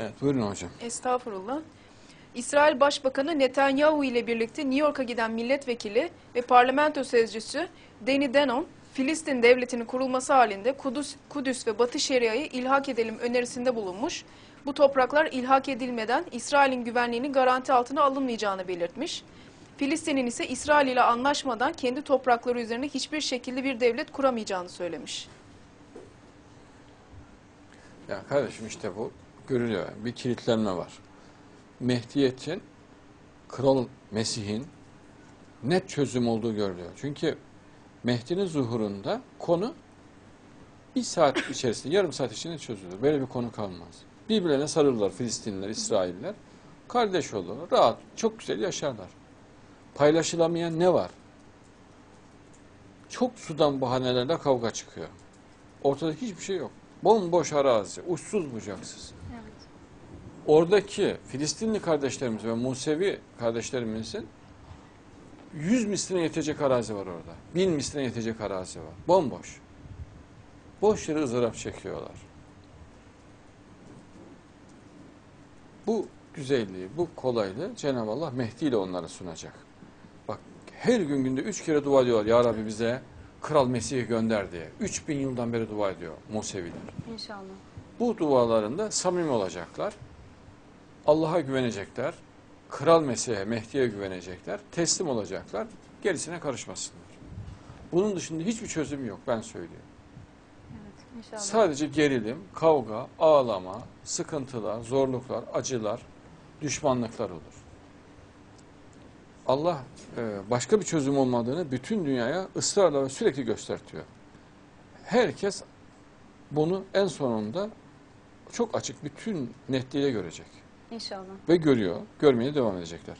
Evet buyurun hocam. Estağfurullah. İsrail Başbakanı Netanyahu ile birlikte New York'a giden milletvekili ve parlamento sözcüsü Danny Denon, Filistin devletinin kurulması halinde Kudüs, Kudüs ve Batı Şeria'yı ilhak edelim önerisinde bulunmuş. Bu topraklar ilhak edilmeden İsrail'in güvenliğinin garanti altına alınmayacağını belirtmiş. Filistin'in ise İsrail ile anlaşmadan kendi toprakları üzerine hiçbir şekilde bir devlet kuramayacağını söylemiş. Ya kardeşim işte bu görülüyor. Bir kilitlenme var. Mehdiyet'in, Kral Mesih'in net çözüm olduğu görülüyor. Çünkü Mehdi'nin zuhurunda konu bir saat içerisinde, yarım saat içinde çözülür. Böyle bir konu kalmaz. Birbirlerine sarılırlar Filistinliler, İsrailler. Kardeş olur, rahat, çok güzel yaşarlar. Paylaşılamayan ne var? Çok sudan bahanelerle kavga çıkıyor. Ortada hiçbir şey yok. Bomboş arazi, uçsuz bucaksız. Oradaki Filistinli kardeşlerimiz ve Musevi kardeşlerimizin yüz misline yetecek arazi var orada. Bin misline yetecek arazi var. Bomboş. Boş yere ızdırap çekiyorlar. Bu güzelliği, bu kolaylığı Cenab-ı Allah Mehdi ile onlara sunacak. Bak her gün günde üç kere dua ediyorlar. Ya Rabbi bize Kral Mesih'i gönder diye. Üç bin yıldan beri dua ediyor Museviler. İnşallah. Bu dualarında samimi olacaklar. Allah'a güvenecekler. Kral Mesih'e, Mehdi'ye güvenecekler. Teslim olacaklar. Gerisine karışmasınlar. Bunun dışında hiçbir çözüm yok ben söyleyeyim. Evet, inşallah. Sadece gerilim, kavga, ağlama, sıkıntılar, zorluklar, acılar, düşmanlıklar olur. Allah e, başka bir çözüm olmadığını bütün dünyaya ısrarla ve sürekli göstertiyor. Herkes bunu en sonunda çok açık bütün netliğiyle görecek. İnşallah. Ve görüyor, görmeye devam edecekler.